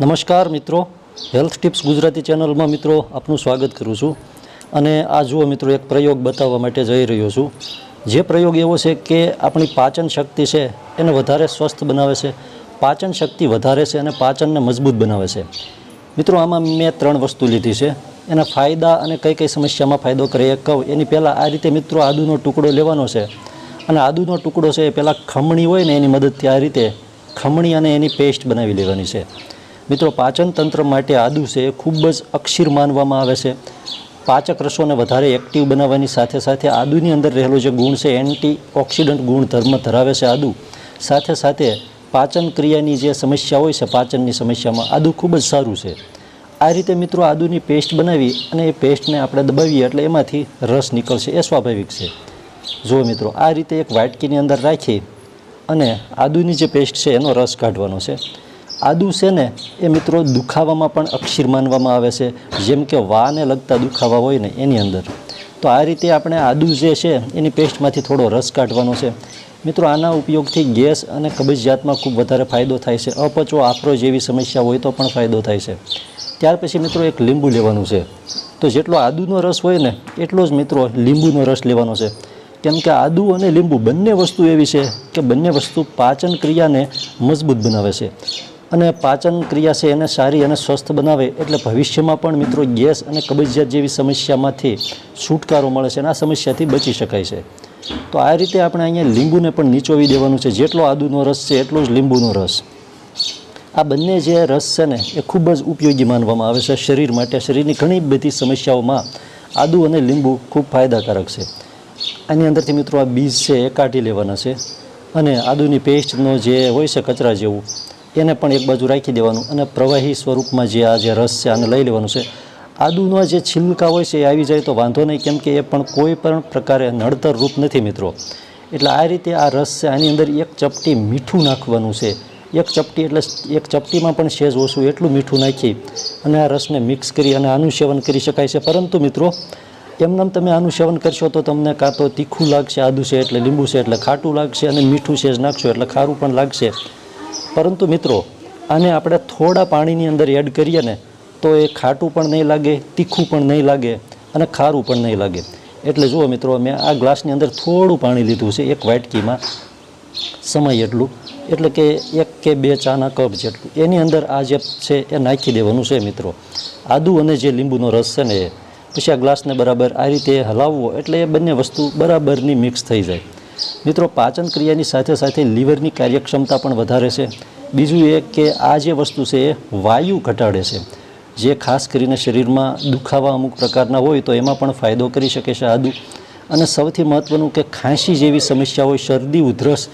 નમસ્કાર મિત્રો. Health tips Gujarati ચેનલમાં મિત્રો આપનું સ્વાગત કરું છું. અને આ જુઓ મિત્રો, એક પ્રયોગ બતાવવા માટે જઈ રહ્યો છું. જે પ્રયોગ એવો છે કે આપણી પાચન શક્તિ છે એને વધારે સ્વસ્થ બનાવે છે, પાચન શક્તિ વધારે છે અને પાચનને મજબૂત બનાવે છે. મિત્રો, આમાં મેં ત્રણ વસ્તુ લીધી છે. એના ફાયદા અને કઈ કઈ સમસ્યામાં ફાયદો કરે એ કહું. એની પહેલાં આ રીતે મિત્રો આદુનો ટુકડો લેવાનો છે. અને આદુનો ટુકડો છે એ પહેલાં ખમણી હોય ને એની મદદથી આ રીતે ખમણી અને એની પેસ્ટ બનાવી લેવાની છે. મિત્રો, પાચન તંત્ર માટે આદુ છે એ ખૂબ જ અક્ષીર માનવામાં આવે છે. પાચક રસોને વધારે એક્ટિવ બનાવવાની સાથે સાથે આદુની અંદર રહેલો જે ગુણ છે એન્ટી ઓક્સિડન્ટ ગુણધર્મ ધરાવે છે આદુ. સાથે સાથે પાચન ક્રિયાની જે સમસ્યા હોય છે, પાચનની સમસ્યામાં, આદુ ખૂબ જ સારું છે. આ રીતે મિત્રો, આદુની પેસ્ટ બનાવી અને એ પેસ્ટને આપણે દબાવીએ એટલે એમાંથી રસ નીકળશે, એ સ્વાભાવિક છે. જુઓ મિત્રો, આ રીતે એક વાટકીની અંદર રાખી અને આદુની જે પેસ્ટ છે, એનો રસ કાઢવાનો છે. આદુ છે ને, એ મિત્રો દુખાવામાં પણ અક્ષીર માનવામાં આવે છે. જેમ કે વાને લગતા દુખાવા હોય ને એની અંદર. તો આ રીતે આપણે આદુ જે છે, એની પેસ્ટમાંથી થોડો રસ કાઢવાનો છે. મિત્રો, આના ઉપયોગથી ગેસ અને કબજિયાતમાં ખૂબ વધારે ફાયદો થાય છે. અપચો, આફરો જેવી સમસ્યા હોય તો પણ ફાયદો થાય છે. ત્યાર પછી મિત્રો, એક લીંબુ લેવાનું છે. તો જેટલો આદુનો રસ હોય ને, એટલો જ મિત્રો લીંબુનો રસ લેવાનો છે. કેમ કે આદુ અને લીંબુ બંને વસ્તુ એવી છે કે બંને વસ્તુ પાચન ક્રિયાને મજબૂત બનાવે છે. અને પાચન ક્રિયા છે એને સારી અને સ્વસ્થ બનાવે એટલે ભવિષ્યમાં પણ મિત્રો ગેસ અને કબજિયાત જેવી સમસ્યામાંથી છુટકારો મળે છે અને આ સમસ્યાથી બચી શકાય છે. તો આ રીતે આપણે અહીંયા લીંબુને પણ નીચોવી દેવાનું છે. જેટલો આદુનો રસ છે એટલો જ લીંબુનો રસ. આ બંને જે રસ છે ને, એ ખૂબ જ ઉપયોગી માનવામાં આવે છે શરીર માટે. શરીરની ઘણી બધી સમસ્યાઓમાં આદુ અને લીંબુ ખૂબ ફાયદાકારક છે. આની અંદરથી મિત્રો આ બીજ છે એ કાઢી લેવાના છે. અને આદુની પેસ્ટનો જે હોય છે કચરા જેવું એને પણ એક બાજુ રાખી દેવાનું અને પ્રવાહી સ્વરૂપમાં જે આ જે રસ છે આને લઈ લેવાનું છે. આદુનો જે છિલકા હોય છે એ આવી જાય તો વાંધો નહીં, કેમ કે એ પણ કોઈ પણ પ્રકારે નડતર રૂપ નથી મિત્રો. એટલે આ રીતે આ રસ છે, આની અંદર એક ચપટી મીઠું નાખવાનું છે. એક ચપટી એટલે એક ચપટીમાં પણ સેજ ઓછું એટલું મીઠું નાખી અને આ રસને મિક્સ કરી અને આનું સેવન કરી શકાય છે. પરંતુ મિત્રો, એમનેમ તમે આનું સેવન કરશો તો તમને કાં તો તીખું લાગશે, આદુ છે એટલે લીંબુ છે એટલે ખાટું લાગશે અને મીઠું સેજ નાખશો એટલે ખારું પણ લાગશે. પરંતુ મિત્રો, આને આપણે થોડા પાણીની અંદર એડ કરીએ ને, તો એ ખાટું પણ નહીં લાગે, તીખું પણ નહીં લાગે અને ખારું પણ નહીં લાગે. એટલે જુઓ મિત્રો, મેં આ ગ્લાસની અંદર થોડું પાણી લીધું છે, એક વાટકીમાં સમય એટલું. એટલે કે એક કે બે ચાના કપ જેટલું. એની અંદર આ જે છે, એ નાખી દેવાનું છે મિત્રો. આદુ અને જે લીંબુનો રસ છે ને, એ. પછી આ ગ્લાસને બરાબર આ રીતે હલાવવો, એટલે એ બંને વસ્તુ બરાબરની મિક્સ થઈ જાય. મિત્રો, પાચન ક્રિયાની સાથે સાથે લીવરની કાર્યક્ષમતા પણ વધારે છે. બીજું એ કે આ જે વસ્તુ છે, એ વાયુ ઘટાડે છે. જે ખાસ કરીને શરીરમાં દુખાવા અમુક પ્રકારના હોય, તો એમાં પણ ફાયદો કરી શકે છે આદુ. અને સૌથી મહત્ત્વનું કે ખાંસી જેવી સમસ્યા હોય, શરદી, ઉધરસ,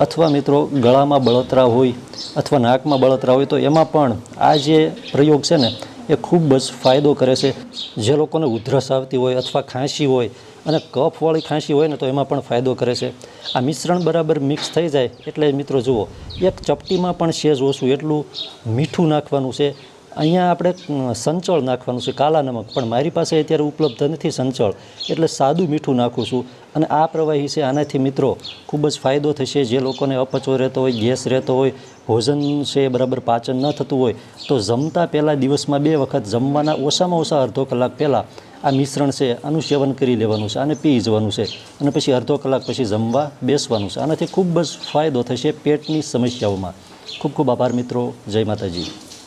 અથવા મિત્રો, ગળામાં બળતરા હોય, અથવા નાકમાં બળતરા હોય, તો એમાં પણ આ જે પ્રયોગ છે ને, એ ખૂબ જ ફાયદો કરે છે. જે લોકોને ઉધરસ આવતી હોય, અથવા ખાંસી હોય અને કફવાળી ખાંસી હોય ને તો એમાં પણ ફાયદો કરે છે. આ મિશ્રણ બરાબર મિક્સ થઈ જાય એટલે મિત્રો જુઓ, એક ચપટીમાં પણ સેજ ઓછું, એટલું મીઠું નાખવાનું છે. અહીંયા આપણે સંચળ નાખવાનું છે, કાલા નમક. પણ મારી પાસે અત્યારે ઉપલબ્ધ નથી સંચળ. એટલે સાદું મીઠું નાખું છું. અને આ પ્રવાહી છે, આનાથી મિત્રો, ખૂબ જ ફાયદો થશે. જે લોકોને અપચો રહેતો હોય, ગેસ રહેતો હોય, ભોજન છે, બરાબર પાચન ન થતું હોય, તો જમતા પહેલાં દિવસમાં બે વખત જમવાના ઓછામાં ઓછા અડધો કલાક પહેલાં આ મિશ્રણ છે આનું સેવન કરી લેવાનું છે આને પી જવાનું છે. અને પછી અડધો કલાક પછી જમવા બેસવાનું છે. આનાથી ખૂબ જ ફાયદો થશે પેટની સમસ્યાઓમાં. ખૂબ ખૂબ આભાર મિત્રો. જય માતાજી.